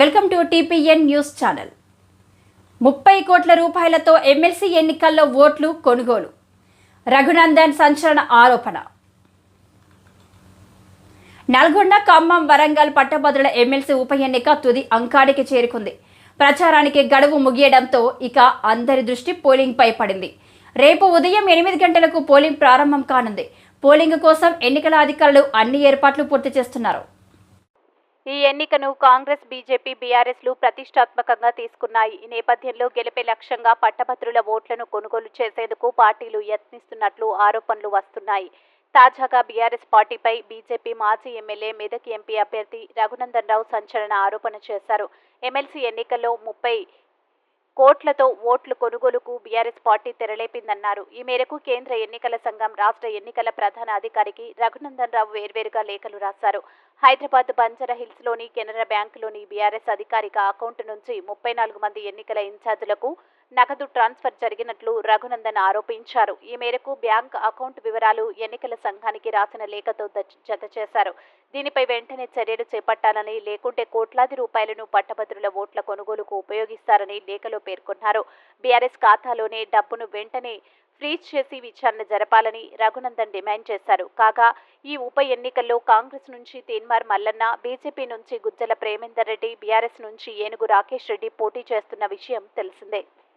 Welcome to TPN news channel. ముప్పై కోట్ల రూపాయలతో ఎమ్మెల్సీ ఎన్నికల్లో ఓట్లు కొనుగోలు. రఘునందన్ సంచలన ఆరోపణ. నల్గొండ ఖమ్మం వరంగల్ పట్టభద్రుల ఎమ్మెల్సీ ఉప ఎన్నిక తుది అంకానికి చేరుకుంది. ప్రచారానికి గడువు ముగియడంతో ఇక అందరి దృష్టి పోలింగ్పై పడింది. రేపు ఉదయం ఎనిమిది గంటలకు పోలింగ్ ప్రారంభం కానుంది. పోలింగ్ కోసం ఎన్నికల అధికారులు అన్ని ఏర్పాట్లు పూర్తి చేస్తున్నారు. ఈ ఎన్నికను కాంగ్రెస్ బీజేపీ బీఆర్ఎస్లు ప్రతిష్టాత్మకంగా తీసుకున్నాయి. ఈ నేపథ్యంలో గెలిపే లక్ష్యంగా పట్టభద్రుల ఓట్లను కొనుగోలు చేసేందుకు పార్టీలు యత్నిస్తున్నట్లు ఆరోపణలు వస్తున్నాయి. తాజాగా బీఆర్ఎస్ పార్టీపై బీజేపీ మాజీ ఎమ్మెల్యే మెదక్ ఎంపీ అభ్యర్థి రఘునందన్ రావు సంచలన ఆరోపణ చేశారు. ఎమ్మెల్సీ ఎన్నికల్లో ముప్పై కోట్లతో ఓట్లు కొనుగోలుకు బీఆర్ఎస్ పార్టీ తెరలేపిందన్నారు. ఈ మేరకు కేంద్ర ఎన్నికల సంఘం రాష్ట్ర ఎన్నికల ప్రధాన అధికారికి రఘునందన్ రావు వేర్వేరుగా లేఖలు రాశారు. హైదరాబాద్ బంజారా హిల్స్లోని కెనరా బ్యాంకులోని బీఆర్ఎస్ అధికారిక అకౌంట్ నుంచి ముప్పై నాలుగు మంది ఎన్నికల ఇన్ఛార్జీలకు నగదు ట్రాన్స్ఫర్ జరిగినట్లు రఘునందన్ ఆరోపించారు. ఈ మేరకు బ్యాంక్ అకౌంట్ వివరాలు ఎన్నికల సంఘానికి రాసిన లేఖతో జత చేశారు. దీనిపై వెంటనే చర్యలు చేపట్టాలని లేకుంటే కోట్లాది రూపాయలను పట్టభద్రుల ఓట్ల కొనుగోలుకు ఉపయోగిస్తారని లేఖలో పేర్కొన్నారు. బీఆర్ఎస్ ఖాతాలోనే డబ్బును వెంటనే ఫ్రీజ్ చేసి విచారణ జరపాలని రఘునందన్ డిమాండ్ చేశారు. కాగా ఈ ఉప ఎన్నికల్లో కాంగ్రెస్ నుంచి తీన్మార్ మల్లన్న బీజేపీ నుంచి గుజ్జల ప్రేమేందర్ రెడ్డి బీఆర్ఎస్ నుంచి ఏనుగు రాకేష్ రెడ్డి పోటీ చేస్తున్న విషయం తెలిసిందే.